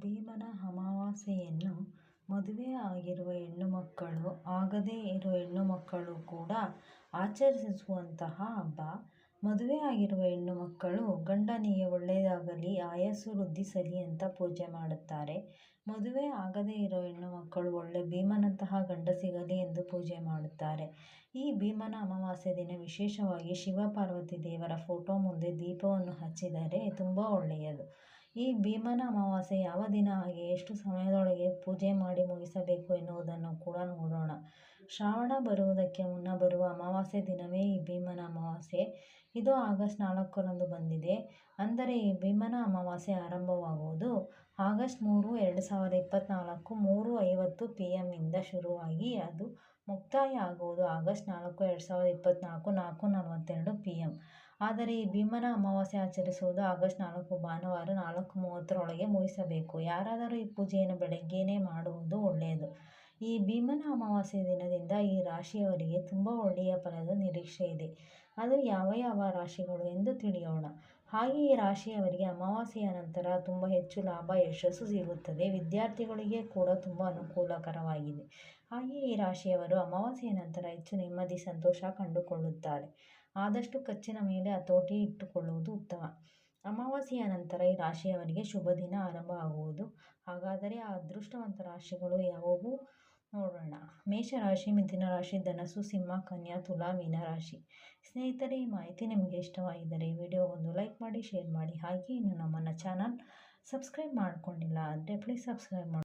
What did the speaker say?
ಭೀಮನ ಅಮಾವಾಸ್ಯೆಯನ್ನು ಮದುವೆ ಆಗಿರುವ ಹೆಣ್ಣು ಹೆಣ್ಣುಮಕ್ಕಳು ಆಗದೇ ಹೆಣ್ಣು ಮಕ್ಕಳು ಕೂಡ ಆಚರಿಸುವಂತಹ ಹಬ್ಬ. ಮದುವೆ ಆಗಿರುವ ಹೆಣ್ಣು ಮಕ್ಕಳು ಗಂಡನಿಗೆ ಒಳ್ಳೆಯದಾಗಲಿ, ಆಯಸ್ಸು ವೃದ್ಧಿಸಲಿ ಅಂತ ಪೂಜೆ ಮಾಡುತ್ತಾರೆ. ಮದುವೆ ಆಗದೇ ಇರೋ ಹೆಣ್ಣುಮಕ್ಕಳು ಒಳ್ಳೆ ಭೀಮನಂತಹ ಗಂಡ ಸಿಗಲಿ ಎಂದು ಪೂಜೆ ಮಾಡುತ್ತಾರೆ. ಈ ಭೀಮನ ಅಮಾವಾಸ್ಯೆ ದಿನ ವಿಶೇಷವಾಗಿ ಶಿವ ಪಾರ್ವತಿ ದೇವರ ಫೋಟೋ ಮುಂದೆ ದೀಪವನ್ನು ಹಚ್ಚಿದರೆ ತುಂಬ ಒಳ್ಳೆಯದು. ಈ ಭೀಮನ ಅಮಾವಾಸ್ಯೆ ಯಾವ ದಿನ ಹಾಗೆ ಎಷ್ಟು ಸಮಯದೊಳಗೆ ಪೂಜೆ ಮಾಡಿ ಮುಗಿಸಬೇಕು ಎನ್ನುವುದನ್ನು ಕೂಡ ನೋಡೋಣ. ಶ್ರಾವಣ ಬರುವುದಕ್ಕೆ ಮುನ್ನ ಬರುವ ಅಮಾವಾಸ್ಯೆ ದಿನವೇ ಈ ಭೀಮನ ಅಮಾವಾಸ್ಯೆ. ಇದು ಆಗಸ್ಟ್ ನಾಲ್ಕರಂದು ಬಂದಿದೆ. ಅಂದರೆ ಈ ಭೀಮನ ಅಮಾವಾಸ್ಯೆ ಆರಂಭವಾಗುವುದು ಆಗಸ್ಟ್ ಮೂರು, ಎರಡು ಸಾವಿರದ ಇಪ್ಪತ್ತ್ನಾಲ್ಕು ಮೂರು ಐವತ್ತು ಪಿ ಎಮ್ಮಿಂದ ಶುರುವಾಗಿ ಅದು ಮುಕ್ತಾಯ ಆಗುವುದು ಆಗಸ್ಟ್ ನಾಲ್ಕು, ಎರಡು ಸಾವಿರದ ಇಪ್ಪತ್ತ್ನಾಲ್ಕು ನಾಲ್ಕು ನಲವತ್ತೆರಡು ಪಿ ಎಂ ಆದರೆ ಈ ಭೀಮನ ಅಮಾವಾಸ್ಯೆ ಆಚರಿಸುವುದು ಆಗಸ್ಟ್ ನಾಲ್ಕು, ಭಾನುವಾರ ನಾಲ್ಕು ಮೂವತ್ತರೊಳಗೆ ಮುಗಿಸಬೇಕು. ಯಾರಾದರೂ ಈ ಪೂಜೆಯನ್ನು ಬೆಳಗ್ಗೆಯೇ ಮಾಡುವುದು ಒಳ್ಳೆಯದು. ಈ ಭೀಮನ ಅಮಾವಾಸ್ಯೆ ದಿನದಿಂದ ಈ ರಾಶಿಯವರಿಗೆ ತುಂಬ ಒಳ್ಳೆಯ ಫಲದ ನಿರೀಕ್ಷೆ ಇದೆ ಅದು ಯಾವ ಯಾವ ರಾಶಿಗಳು ಎಂದು ತಿಳಿಯೋಣ. ಹಾಗೆ ಈ ರಾಶಿಯವರಿಗೆ ಅಮಾವಾಸ್ಯೆಯ ನಂತರ ತುಂಬ ಹೆಚ್ಚು ಲಾಭ, ಯಶಸ್ಸು ಸಿಗುತ್ತದೆ. ವಿದ್ಯಾರ್ಥಿಗಳಿಗೆ ಕೂಡ ತುಂಬ ಅನುಕೂಲಕರವಾಗಿದೆ. ಹಾಗೆಯೇ ಈ ರಾಶಿಯವರು ಅಮಾವಾಸ್ಯೆಯ ನಂತರ ಹೆಚ್ಚು ನೆಮ್ಮದಿ, ಸಂತೋಷ ಕಂಡುಕೊಳ್ಳುತ್ತಾರೆ. ಆದಷ್ಟು ಖರ್ಚಿನ ಮೇಲೆ ಹತೋಟಿ ಇಟ್ಟುಕೊಳ್ಳುವುದು ಉತ್ತಮ. ಅಮಾವಾಸ್ಯೆಯ ನಂತರ ಈ ರಾಶಿಯವರಿಗೆ ಶುಭ ದಿನ ಆರಂಭ ಆಗುವುದು ಹಾಗಾದರೆ ಆ ಅದೃಷ್ಟವಂತ ರಾಶಿಗಳು ಯಾವುವು? ನೋಡೋಣ. ಮೇಷರಾಶಿ, ಮಿಥುನ ರಾಶಿ, ಧನಸು, ಸಿಂಹ, ಕನ್ಯಾ, ತುಲಾ ಮೀನರಾಶಿ ಸ್ನೇಹಿತರೆ, ಈ ಮಾಹಿತಿ ನಿಮಗೆ ಇಷ್ಟವಾಗಿದ್ದರೆ ವಿಡಿಯೋ ಒಂದು ಲೈಕ್ ಮಾಡಿ, ಶೇರ್ ಮಾಡಿ. ಹಾಗೆ ಇನ್ನು ನಮ್ಮನ್ನು ಚಾನಲ್ ಸಬ್ಸ್ಕ್ರೈಬ್ ಮಾಡಿಕೊಂಡಿಲ್ಲ ಅಂದರೆ ಪ್ಲೀಸ್ ಸಬ್ಸ್ಕ್ರೈಬ್ ಮಾಡಿ